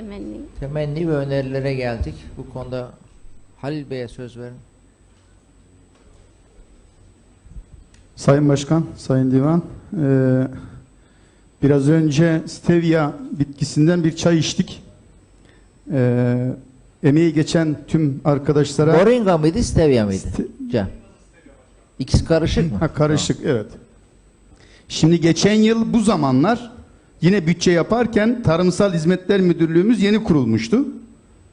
temenni. Temenni ve önerilere geldik. Bu konuda Halil Bey'e söz verin. Sayın Başkan, Sayın Divan, eee, biraz önce stevia bitkisinden bir çay içtik. Eee, emeği geçen tüm arkadaşlara Moringa mıydı, stevia mıydı? Ste- Cem. İkisi karışık mı? ha, karışık, evet. Şimdi geçen yıl bu zamanlar yine bütçe yaparken Tarımsal Hizmetler Müdürlüğümüz yeni kurulmuştu.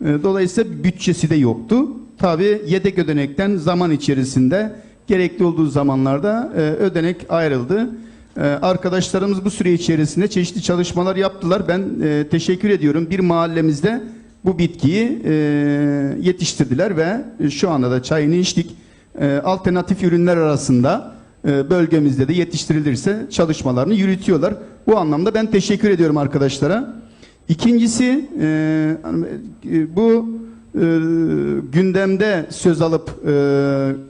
Eee, Dolayısıyla bütçesi de yoktu. Tabii yedek ödenekten zaman içerisinde gerekli olduğu zamanlarda e, ödenek ayrıldı. E, arkadaşlarımız bu süre içerisinde çeşitli çalışmalar yaptılar. Ben e, teşekkür ediyorum. Bir mahallemizde bu bitkiyi e, yetiştirdiler ve şu anda da çayını içtik. E, alternatif ürünler arasında bölgemizde de yetiştirilirse çalışmalarını yürütüyorlar. Bu anlamda ben teşekkür ediyorum arkadaşlara. İkincisi e, e, bu e, gündemde söz alıp e,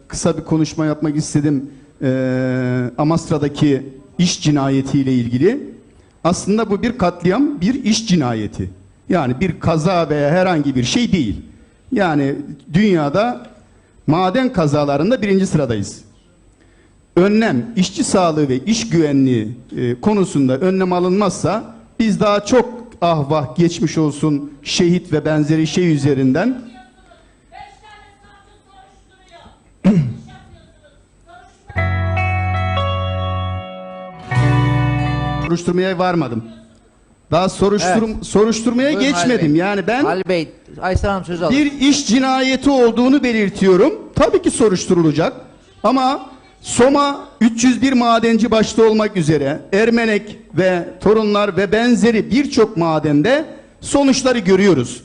kısa bir konuşma yapmak istedim. E, Amasra'daki iş cinayetiyle ilgili. Aslında bu bir katliam, bir iş cinayeti. Yani bir kaza veya herhangi bir şey değil. Yani dünyada maden kazalarında birinci sıradayız önlem, işçi sağlığı ve iş güvenliği e, konusunda önlem alınmazsa biz daha çok ah vah geçmiş olsun şehit ve benzeri şey üzerinden soruşturmaya varmadım. Daha soruşturum, soruşturmaya Buyurun geçmedim. Yani ben Halil Bey, Aysel Hanım söz alın. bir iş cinayeti olduğunu belirtiyorum. Tabii ki soruşturulacak. Ama Soma 301 madenci başta olmak üzere Ermenek ve Torunlar ve benzeri birçok madende sonuçları görüyoruz.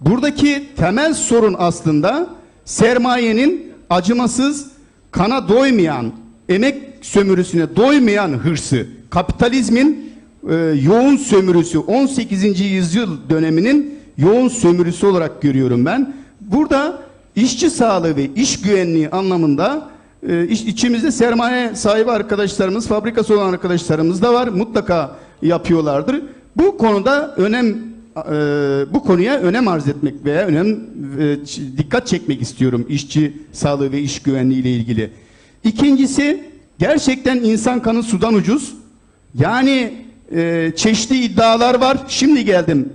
Buradaki temel sorun aslında sermayenin acımasız, kana doymayan, emek sömürüsüne doymayan hırsı, kapitalizmin e, yoğun sömürüsü, 18. yüzyıl döneminin yoğun sömürüsü olarak görüyorum ben. Burada işçi sağlığı ve iş güvenliği anlamında e, iç- içimizde sermaye sahibi arkadaşlarımız, fabrikası olan arkadaşlarımız da var. Mutlaka yapıyorlardır. Bu konuda önem e, bu konuya önem arz etmek veya önem e, dikkat çekmek istiyorum işçi sağlığı ve iş güvenliği ile ilgili. İkincisi gerçekten insan kanı sudan ucuz. Yani e, çeşitli iddialar var. Şimdi geldim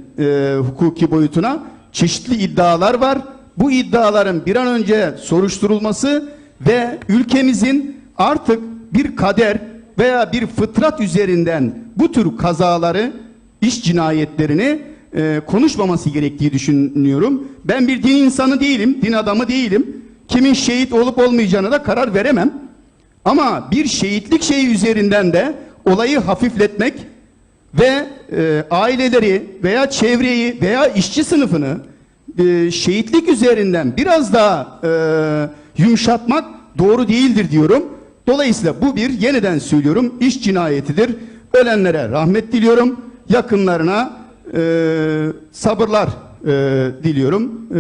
hukuki boyutuna. Çeşitli iddialar var. Bu iddiaların bir an önce soruşturulması ve ülkemizin artık bir kader veya bir fıtrat üzerinden bu tür kazaları, iş cinayetlerini e, konuşmaması gerektiği düşünüyorum. Ben bir din insanı değilim, din adamı değilim. Kimin şehit olup olmayacağına da karar veremem. Ama bir şehitlik şeyi üzerinden de olayı hafifletmek ve e, aileleri veya çevreyi veya işçi sınıfını e, şehitlik üzerinden biraz daha e, yumuşatmak doğru değildir diyorum. Dolayısıyla bu bir yeniden söylüyorum iş cinayetidir. Ölenlere rahmet diliyorum. Yakınlarına e, sabırlar e, diliyorum. E,